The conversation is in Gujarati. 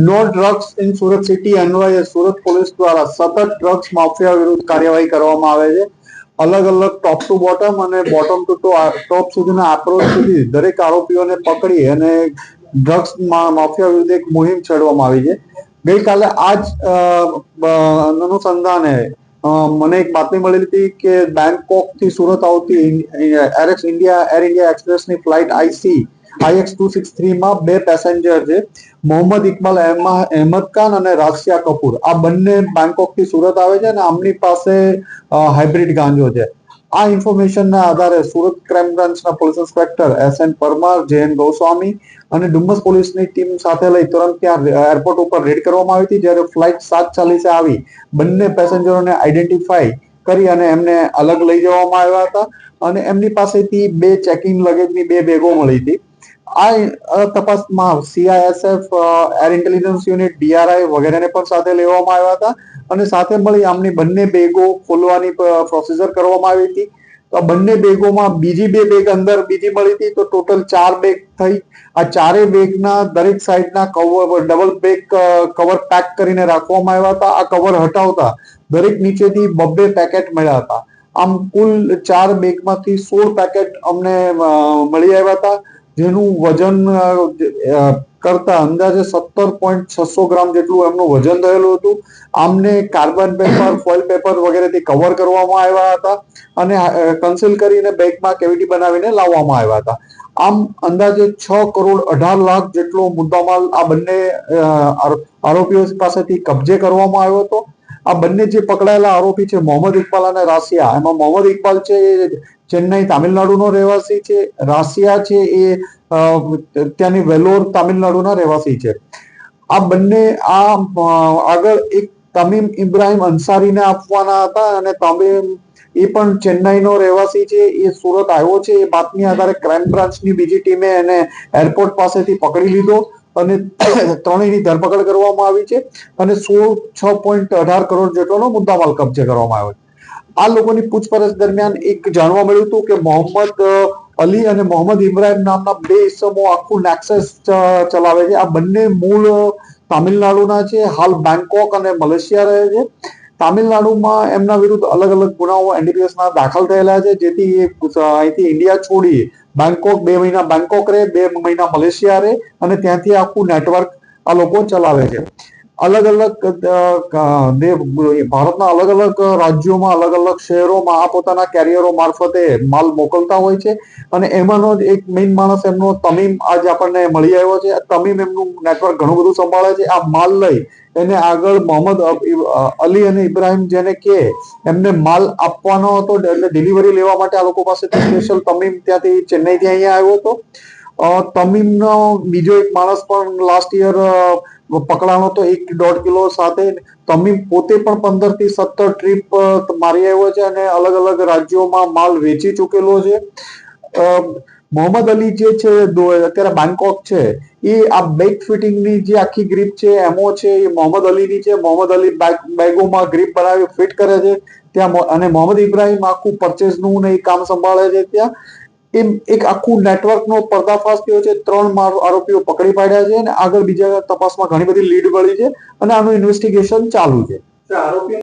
No drugs in Surat city અન્વયે સુરત પોલીસ દ્વારા સતત ડ્રગ્સ માફિયા વિરુદ્ધ કાર્યવાહી કરવામાં આવે છે. અલગ અલગ ટોપ ટુ બોટમ અને બોટમ ટુ ટોપ સુધીના આક્રોશ સુધી દરેક આરોપીઓને પકડી અને ડ્રગ્સ માફિયા વિરુદ્ધ એક મુહિમ છેડવામાં આવી છે. ગઈકાલે આ જ અનુસંધાને મને એક બાતમી મળેલી હતી કે બેંકોકથી સુરત આવતી એરેક્સ India air India એક્સપ્રેસની flight IC IX two six થ્રીમાં બે પેસેન્જર છે. મોહમ્મદ ઇકબાલ અહેમા- અહેમદ ખાન અને રાશિયા કપૂર. આ બંને બેંકોકથી સુરત આવે છે અને આમની પાસે હાઇબ્રિડ ગાંજો છે. આ ઇન્ફોર્મેશનના આધારે સુરત ક્રાઇમ બ્રાન્ચના police inspector S N Parmar J N Goswami અને ડુમ્મસ પોલીસની ટીમ સાથે લઈ તુરંત ત્યાં એરપોર્ટ ઉપર રેડ કરવામાં આવી હતી, જ્યારે ફ્લાઇટ સાત ચાલીસે આવી. બંને પેસેન્જરોને આઈડેન્ટિફાઈ કરી અને એમને અલગ લઈ જવામાં આવ્યા હતા. અને એમની પાસેથી બે ચેકિંગ લગેજની બે બેગો મળી હતી. આ તપાસમાં CISF air intelligence unit DRI વગેરેને પણ સાથે લેવામાં આવ્યા હતા. અને સાથે મળી આમની બંને બેગો ખોલવાની પ્રોસીજર કરવામાં આવી હતી. તો બંને બેગોમાં બીજી બે બેગ અંદર બીજી મળી હતી. તો ટોટલ ચાર બેગ થઈ. આ ચારેય બેગના દરેક સાઈડના cover double bag cover pack કરીને રાખવામાં આવ્યા હતા. આ કવર હટાવતા દરેક નીચેથી બબ્બે પેકેટ મળ્યા હતા. આમ કુલ ચાર બેગમાંથી સોળ પેકેટ અમને મળી આવ્યા હતા. જેનું વજન કરતા અંદાજે સત્તર પોઈન્ટ છસો ગ્રામ જેટલું એમનું વજન થયેલું હતું. આમને કાર્બન પેપર ફોઇલ પેપર વગેરેથી કવર કરવામાં આવ્યા હતા અને કન્સીલ કરીને બેગમાં કેવિટી બનાવીને લાવવામાં આવ્યા હતા. આમ અંદાજે છ કરોડ અઢાર લાખ જેટલો મુદ્દામાલ આ બંને આરોપીઓ પાસેથી કબજે કરવામાં આવ્યો હતો. આ બંને જે પકડાયેલા આરોપી છે મોહમ્મદ ઇકબાલ અને રાશિયા એમાં મોહમ્મદ ઇકબાલ છે ચેન્નઈ તામિલનાડુનો રહેવાસી છે, રાશિયા છે એ ત્યાંની વેલોર તામિલનાડુના રહેવાસી છે. આ બંને આ આગળ એક તમીમ ઇબ્રાહિમ અંસારીને આપવાના હતા અને તમીમ એ પણ ચેન્નાઈનો રહેવાસી છે, એ સુરત આવ્યો છે, એ બાતમી આધારે ક્રાઇમ બ્રાન્ચની બીજી ટીમે એને એરપોર્ટ પાસેથી પકડી લીધો અને ત્રણેયની ધરપકડ કરવામાં આવી છે અને સોળ છ પોઈન્ટ અઢાર કરોડ જેટલોનો મુદ્દામાલ કબજે કરવામાં આવ્યો છે. આ લોકોની પૂછપરછ દરમિયાન એક જાણવા મળ્યું હતું કે મોહમ્મદ અલી અને મોહમ્મદ ઇબ્રાહિમ નામના બે ઇસમો આખું નેક્સસ ચલાવે છે. આ બંને મૂળ તામિલનાડુના છે. હાલ બેંકોક અને મલેશિયા રહે છે. તામિલનાડુમાં એમના વિરુદ્ધ અલગ અલગ ગુનાઓ એનડીપીએસના દાખલ થયેલા છે. જેથી એ અહીંથી ઇન્ડિયા છોડી બેંકોક બે મહિના બેંકોક રહે, બે મહિના મલેશિયા રહે અને ત્યાંથી આખું નેટવર્ક આ લોકો ચલાવે છે. અલગ અલગ ભારતના અલગ અલગ રાજ્યોમાં અલગ અલગ શહેરોમાં આ પોતાના કેરિયરો મારફતે માલ મોકલતા હોય છે. અને એમાંનો જ એક મેઇન માણસ એમનો તમીમ આજ આપણને મળી આવ્યો છે. તમીમ એમનું નેટવર્ક ઘણું બધું સંભાળે છે. આ માલ લઈ એને આગળ મોહમ્મદ અલી અને ઇબ્રાહિમ જેને કે એમને માલ આપવાનો હતો, એટલે ડિલિવરી લેવા માટે આ લોકો પાસેથી સ્પેશિયલ તમીમ ત્યાંથી ચેન્નઈથી અહીંયા આવ્યો હતો. તમીમનો બીજો એક માણસ પણ લાસ્ટ યર પકડાણો તો એક દોઢ કિલો સાથે તમે પોતે પણ પંદરથી સત્તર ટ્રીપ મારી આવ્યો છે અને અલગ અલગ રાજ્યોમાં માલ વેચી ચૂકેલો છે. મોહમ્મદ અલી જે છે અત્યારે બેંકોક છે, એ આ બેગ ફિટિંગની જે આખી ગ્રીપ છે, એમો છે, એ મોહમ્મદ અલીની છે. મોહમ્મદ અલી બેગોમાં ગ્રીપ બનાવી ફિટ કરે છે. ત્યાં અને મોહમ્મદ ઇબ્રાહીમ આખું પરચેસનું ને એ કામ સંભાળે છે ત્યાં. એમ એક આખું નેટવર્કનો પર્દાફાશ થયો છે. ત્રણ આરોપીઓ પકડી પાડ્યા છે અને આગળ બીજા તપાસમાં ઘણી બધી લીડ મળી છે અને આનું ઇન્વેસ્ટિગેશન ચાલુ છે. આરોપી